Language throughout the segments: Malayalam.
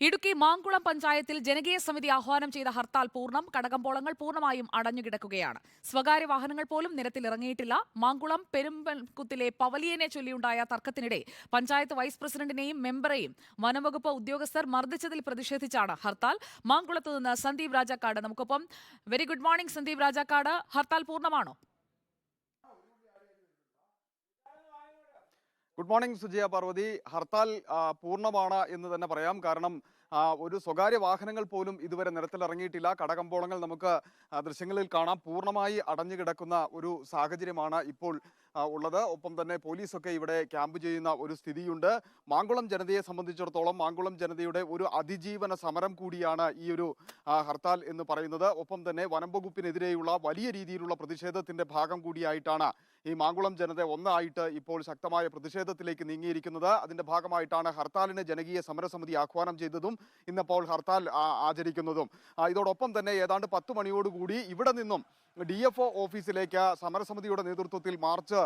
ഇടുക്കി മാങ്കുളം പഞ്ചായത്തിൽ ജനകീയ സമിതി ആഹ്വാനം ചെയ്ത ഹർത്താൽ പൂർണം കടകമ്പോളങ്ങൾ പൂർണമായും അടഞ്ഞുകിടക്കുകയാണ് സ്വകാര്യ വാഹനങ്ങൾ പോലും നിരത്തിലിറങ്ങിയിട്ടില്ല മാങ്കുളം പെരുമ്പൻകുത്തിലെ പവലിയനെ ചൊല്ലിയുണ്ടായ തർക്കത്തിനിടെ പഞ്ചായത്ത് വൈസ് പ്രസിഡന്റിനെയും മെമ്പറെയും വനംവകുപ്പ് ഉദ്യോഗസ്ഥർ മർദ്ദിച്ചതിൽ പ്രതിഷേധിച്ചാണ് ഹർത്താൽ. മാങ്കുളത്ത് നിന്ന് സന്ദീപ് രാജാക്കാട് നമുക്കൊപ്പം. Very good morning Sandeep Rajakkad. Hartal പൂർണമാണോ? Good morning Sujaya Parvathy. Hartal പൂർണമാണ് എന്ന് തന്നെ പറയാം. കാരണം ഒരു സ്വകാര്യ വാഹനങ്ങൾ പോലും ഇതുവരെ നിരത്തിലിറങ്ങിയിട്ടില്ല കടകമ്പോളങ്ങൾ നമുക്ക് ദൃശ്യങ്ങളിൽ കാണാം. പൂർണമായി അടഞ്ഞു കിടക്കുന്ന ഒരു സാഹചര്യമാണ് ഇപ്പോൾ ഉള്ളത്. ഒപ്പം തന്നെ പോലീസൊക്കെ ഇവിടെ ക്യാമ്പ് ചെയ്യുന്ന ഒരു സ്ഥിതിയുണ്ട്. മാങ്കുളം ജനതയെ സംബന്ധിച്ചിടത്തോളം മാങ്കുളം ജനതയുടെ ഒരു അതിജീവന സമരം കൂടിയാണ് ഈ ഒരു ഹർത്താൽ എന്ന് പറയുന്നത്. ഒപ്പം തന്നെ വനം വകുപ്പിനെതിരെയുള്ള വലിയ രീതിയിലുള്ള പ്രതിഷേധത്തിന്റെ ഭാഗം കൂടിയായിട്ടാണ് ഈ മാങ്കുളം ജനത ഒന്നായിട്ട് ഇപ്പോൾ ശക്തമായ പ്രതിഷേധത്തിലേക്ക് നീങ്ങിയിരിക്കുന്നത്. അതിന്റെ ഭാഗമായിട്ടാണ് ഹർത്താലിന് ജനകീയ സമരസമിതി ആഹ്വാനം ചെയ്തതും ഇന്നിപ്പോൾ ഹർത്താൽ ആചരിക്കുന്നതും. ഇതോടൊപ്പം തന്നെ ഏതാണ്ട് പത്ത് മണിയോടുകൂടി ഇവിടെ നിന്നും ഡി എഫ് ഒ ഓഫീസിലേക്ക് സമരസമിതിയുടെ നേതൃത്വത്തിൽ മാർച്ച്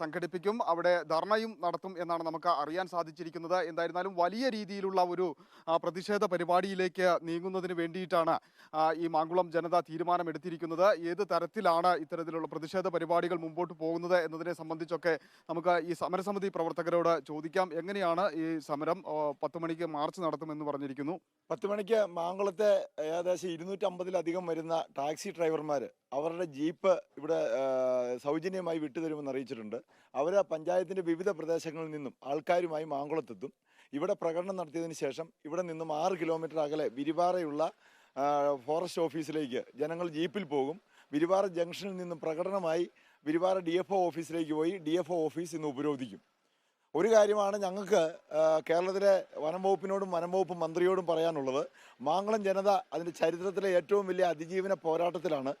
സംഘടിപ്പിക്കും. അവിടെ ധർണയും നടത്തും എന്നാണ് നമുക്ക് അറിയാൻ സാധിച്ചിരിക്കുന്നത്. എന്തായിരുന്നാലും വലിയ രീതിയിലുള്ള ഒരു പ്രതിഷേധ പരിപാടിയിലേക്ക് നീങ്ങുന്നതിന് വേണ്ടിയിട്ടാണ് ഈ മാങ്കുളം ജനത തീരുമാനമെടുത്തിരിക്കുന്നത്. ഏത് തരത്തിലാണ് ഇത്തരത്തിലുള്ള പ്രതിഷേധ പരിപാടികൾ മുമ്പോട്ട് പോകുന്നത് എന്നതിനെ സംബന്ധിച്ചൊക്കെ നമുക്ക് ഈ സമരസമിതി പ്രവർത്തകരോട് ചോദിക്കാം. എങ്ങനെയാണ് ഈ സമരം പത്ത് മണിക്ക് മാർച്ച് നടത്തുമെന്ന് പറഞ്ഞിരിക്കുന്നു? പത്ത് മണിക്ക് മാങ്കുളത്തെ ഏകദേശം ഇരുന്നൂറ്റമ്പതിലധികം വരുന്ന ടാക്സി ഡ്രൈവർമാർ അവരുടെ ജീപ്പ് ഇവിടെ സൗജന്യമായി വിട്ടുതരുമെന്ന് അറിയിച്ചിട്ടുണ്ട്. അവർ പഞ്ചായത്തിന്റെ വിവിധ പ്രദേശങ്ങളിൽ നിന്നും ആൾക്കാരുമായി മാങ്കുളത്തെത്തും ഇവിടെ പ്രകടനം നടത്തിയതിന് ശേഷം ഇവിടെ നിന്നും ആറ് കിലോമീറ്റർ അകലെ വിരിവാറയുള്ള ഫോറസ്റ്റ് ഓഫീസിലേക്ക് ജനങ്ങൾ ജീപ്പിൽ പോകും. വിരിവാറ ജംഗ്ഷനിൽ നിന്നും പ്രകടനമായി വിരിവാറ ഡി എഫ് ഒ ഓഫീസിലേക്ക് പോയി ഡി എഫ് ഒ ഓഫീസ് ഇന്ന് ഉപരോധിക്കും. ഒരു കാര്യമാണ് ഞങ്ങൾക്ക് കേരളത്തിലെ വനം വകുപ്പിനോടും വനം വകുപ്പ് മന്ത്രിയോടും പറയാനുള്ളത്. മാങ്കുളം ജനത അതിന്റെ ചരിത്രത്തിലെ ഏറ്റവും വലിയ അതിജീവന പോരാട്ടത്തിലാണ്.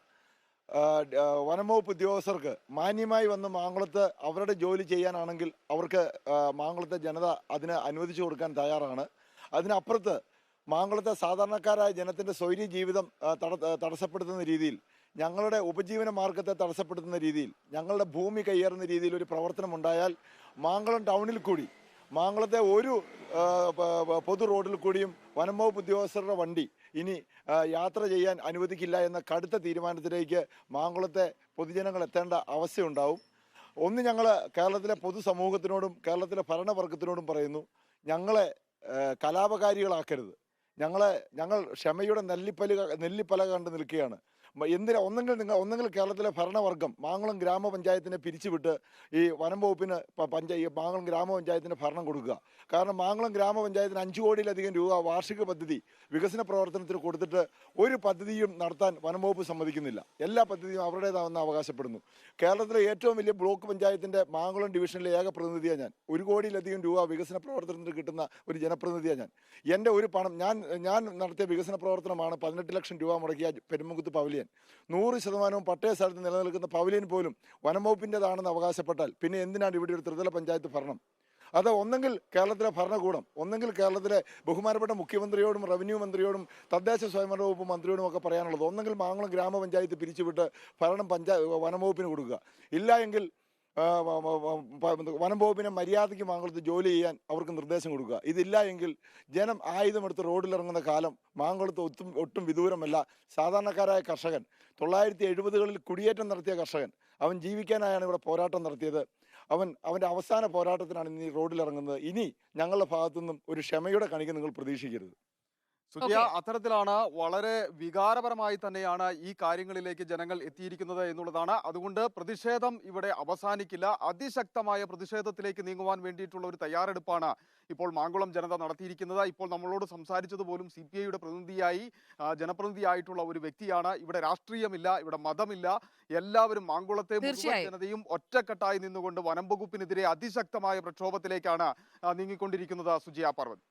ആ, ഡ- ആ, വനം ഉദ്യോഗസ്ഥർക്ക് മാന്യമായി വന്ന് മാങ്കുളത്ത് അവരുടെ ജോലി ചെയ്യാനാണെങ്കിൽ അവർക്ക് മാങ്കുളത്തെ ജനത അതിന് അനുവദിച്ചു കൊടുക്കാൻ തയ്യാറാണ്. അതിനപ്പുറത്ത് മാങ്കുളത്തെ സാധാരണക്കാരായ ജനത്തിന്റെ സ്വൈര്യ ജീവിതം തടസ്സപ്പെടുത്തുന്ന രീതിയിൽ ഞങ്ങളുടെ ഉപജീവന മാർഗത്തെ തടസ്സപ്പെടുത്തുന്ന രീതിയിൽ ഞങ്ങളുടെ ഭൂമി കയ്യേറുന്ന രീതിയിൽ ഒരു പ്രവർത്തനം ഉണ്ടായാൽ മാങ്കുളം ടൗണിൽ കൂടി മാങ്കുളത്തെ ഒരു പൊതു റോഡിൽ കൂടിയും വനം വകുപ്പ് ഉദ്യോഗസ്ഥരുടെ വണ്ടി ഇനി യാത്ര ചെയ്യാൻ അനുവദിക്കില്ല എന്ന കടുത്ത തീരുമാനത്തിലേക്ക് മാങ്കുളത്തെ പൊതുജനങ്ങൾ എത്തേണ്ട അവസ്ഥയുണ്ടാവും. ഒന്ന് ഞങ്ങൾ കേരളത്തിലെ പൊതുസമൂഹത്തിനോടും കേരളത്തിലെ ഭരണവർഗത്തിനോടും പറയുന്നു ഞങ്ങളെ കലാപകാരികളാക്കരുത്. ഞങ്ങളെ ഞങ്ങൾ ക്ഷമയുടെ നെല്ലിപ്പല നെല്ലിപ്പല കണ്ട് നിൽക്കുകയാണ്. എന്തിനാ ഒന്നെങ്കിൽ നിങ്ങൾ ഒന്നെങ്കിൽ കേരളത്തിലെ ഭരണവർഗം മാങ്കുളം ഗ്രാമപഞ്ചായത്തിനെ പിരിച്ചുവിട്ട് ഈ വനം വകുപ്പിന് പഞ്ചായ ഈ മാങ്കുളം ഗ്രാമപഞ്ചായത്തിന് ഭരണം കൊടുക്കുക. കാരണം മാങ്കുളം ഗ്രാമപഞ്ചായത്തിന് അഞ്ച് കോടിയിലധികം രൂപ വാർഷിക പദ്ധതി വികസന പ്രവർത്തനത്തിന് കൊടുത്തിട്ട് ഒരു പദ്ധതിയും നടത്താൻ വനം വകുപ്പ് സമ്മതിക്കുന്നില്ല. എല്ലാ പദ്ധതിയും അവരുടേതാണെന്ന് അവകാശപ്പെടുന്നു. കേരളത്തിലെ ഏറ്റവും വലിയ ബ്ലോക്ക് പഞ്ചായത്തിന്റെ മാങ്കുളം ഡിവിഷനിലെ ഏക പ്രതിനിധിയാണ് ഞാൻ. ഒരു കോടിയിലധികം രൂപ വികസന പ്രവർത്തനത്തിന് കിട്ടുന്ന ഒരു ജനപ്രതിനിധിയാണ് ഞാൻ. എന്റെ ഒരു പണം ഞാൻ ഞാൻ നടത്തിയ വികസന പ്രവർത്തനമാണ് പതിനെട്ട് ലക്ഷം രൂപ മുടക്കിയ പെരുമുകുത്ത് പവലിയൻ. നൂറ് ശതമാനവും പട്ടയ സ്ഥലത്ത് നിലനിൽക്കുന്ന പവലിയൻ പോലും വനംവകുപ്പിന്റെതാണെന്ന് അവകാശപ്പെട്ടാൽ പിന്നെ എന്തിനാണ് ഇവിടെ ഒരു ത്രിതല പഞ്ചായത്ത് ഭരണം? അത് ഒന്നെങ്കിൽ കേരളത്തിലെ ഭരണകൂടം ഒന്നെങ്കിൽ കേരളത്തിലെ ബഹുമാനപ്പെട്ട മുഖ്യമന്ത്രിയോടും റവന്യൂ മന്ത്രിയോടും തദ്ദേശ സ്വയംഭരണ വകുപ്പ് മന്ത്രിയോടും ഒക്കെ പറയാനുള്ളത് ഒന്നെങ്കിൽ മാങ്കുളം ഗ്രാമപഞ്ചായത്ത് പിരിച്ചുവിട്ട് ഭരണം പഞ്ചായത്ത് വനംവകുപ്പിന് കൊടുക്കുക. ഇല്ല എങ്കിൽ വനം വകുപ്പിനെ മര്യാദയ്ക്ക് മാങ്കുളത്ത് ജോലി ചെയ്യാൻ അവർക്ക് നിർദ്ദേശം കൊടുക്കുക. ഇതില്ല എങ്കിൽ ജനം ആയുധമെടുത്ത് റോഡിലിറങ്ങുന്ന കാലം മാങ്കുളത്ത് ഒട്ടും ഒട്ടും വിദൂരമല്ല. സാധാരണക്കാരായ കർഷകൻ തൊള്ളായിരത്തി എഴുപതുകളിൽ കുടിയേറ്റം നടത്തിയ കർഷകൻ അവൻ ജീവിക്കാനായാണ് ഇവിടെ പോരാട്ടം നടത്തിയത്. അവൻ അവന്റെ അവസാന പോരാട്ടത്തിനാണ് ഇനി റോഡിലിറങ്ങുന്നത്. ഇനി ഞങ്ങളുടെ ഭാഗത്തു നിന്നും ഒരു ക്ഷമയുടെ കണിക്ക് നിങ്ങൾ പ്രതീക്ഷിക്കരുത്. സുജിയ അത്തരത്തിലാണ് വളരെ വികാരപരമായി തന്നെയാണ് ഈ കാര്യങ്ങളിലേക്ക് ജനങ്ങൾ എത്തിയിരിക്കുന്നത് എന്നുള്ളതാണ്. അതുകൊണ്ട് പ്രതിഷേധം ഇവിടെ അവസാനിക്കില്ല. അതിശക്തമായ പ്രതിഷേധത്തിലേക്ക് നീങ്ങുവാൻ വേണ്ടിയിട്ടുള്ള ഒരു തയ്യാറെടുപ്പാണ് ഇപ്പോൾ മാങ്കുളം ജനത നടത്തിയിരിക്കുന്നത്. ഇപ്പോൾ നമ്മളോട് സംസാരിച്ചത് പോലും സി പി ഐയുടെ പ്രതിനിധിയായി ജനപ്രതിനിധിയായിട്ടുള്ള ഒരു വ്യക്തിയാണ്. ഇവിടെ രാഷ്ട്രീയമില്ല ഇവിടെ മതമില്ല. എല്ലാവരും മാങ്കുളത്തെ മുഴുവൻ ജനതയും ഒറ്റക്കെട്ടായി നിന്നുകൊണ്ട് വനം വകുപ്പിനെതിരെ അതിശക്തമായ പ്രക്ഷോഭത്തിലേക്കാണ് നീങ്ങിക്കൊണ്ടിരിക്കുന്നത് സുജിയ പാർവതി.